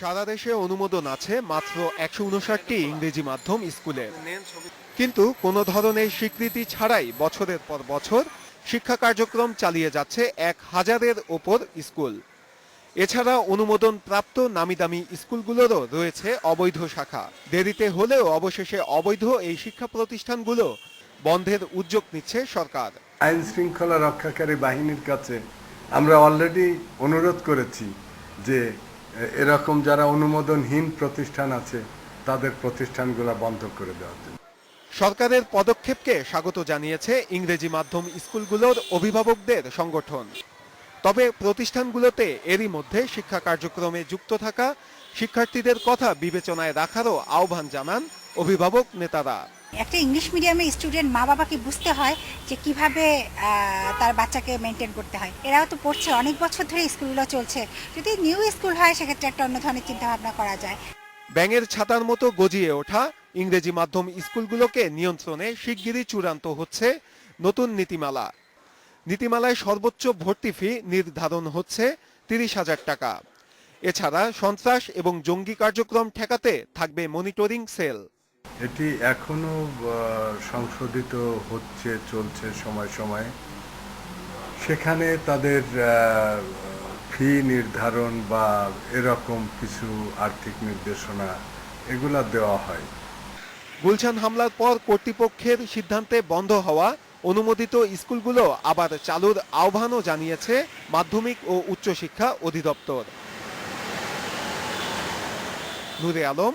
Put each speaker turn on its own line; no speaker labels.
সারা দেশে অনুমোদন আছে মাত্র একশো উনষাটটি ইংরেজি মাধ্যম স্কুলের কিন্তু কোনো ধরনের স্বীকৃতি ছাড়াই বছরের পর বছর শিক্ষা কার্যক্রম চালিয়ে যাচ্ছে এক হাজারের ওপর স্কুল। এছাড়া অনুমোদন প্রাপ্ত নামিদামি স্কুলগুলোরও রয়েছে অবৈধ শাখা। দেরিতে হলেও অবশেষে অবৈধ এই শিক্ষা প্রতিষ্ঠানগুলো বন্ধের উদ্যোগ নিচ্ছে সরকার।
আইন শৃঙ্খলা রক্ষাকারী বাহিনীর কাছে আমরা অলরেডি অনুরোধ করেছি যে এরকম যারা অনুমোদনহীন প্রতিষ্ঠান আছে, তাদের প্রতিষ্ঠানগুলো বন্ধ করে দেওয়ার জন্য।
সরকারের পদক্ষেপকে স্বাগত জানিয়েছে ইংরেজি মাধ্যম স্কুলগুলোর অভিভাবকদের সংগঠন। তবে প্রতিষ্ঠানগুলোতে এরই মধ্যে শিক্ষা কার্যক্রমে যুক্ত থাকা শিক্ষার্থীদের কথা বিবেচনায় রাখারও আহ্বান জানান অভিভাবক নেতারা।
একটা ইংলিশ মিডিয়ামের স্টুডেন্ট মা বাবাকে বুঝতে হয় যে কীভাবে তার বাচ্চাকে মেনটেন করতে হয়। এরাও তো পড়ছে অনেক বছর ধরে স্কুলগুলো চলছে। যদি নিউ স্কুল হয়, সেক্ষেত্রে একটা অন্য ধরনের চিন্তা ভাবনা করা যায়।
ব্যাঙের ছাতার মতো গজিয়ে ওঠা ইংরেজি মাধ্যম স্কুলগুলোকে নিয়ন্ত্রণে শিগগিরই চূড়ান্ত হচ্ছে নতুন নীতিমালা। নীতিমালায় সর্বোচ্চ ভর্তি ফি নির্ধারণ হচ্ছে তিরিশ হাজার টাকা। এছাড়া সন্ত্রাস এবং জঙ্গি কার্যক্রম ঠেকাতে থাকবে মনিটরিং সেল
এটি এখনও সংশোধিত হচ্ছে, চলছে সময় সময়। সেখানে তাদের ফি নির্ধারণ বা এরকম কিছু আর্থিক নির্দেশনা এগুলা দেওয়া হয়।
গুলশান হামলার পর কর্তৃপক্ষের সিদ্ধান্তে বন্ধ হওয়া অনুমোদিত স্কুলগুলো আবার চালুর আহ্বানও জানিয়েছে মাধ্যমিক ও উচ্চশিক্ষা অধিদপ্তর। নুরে আলম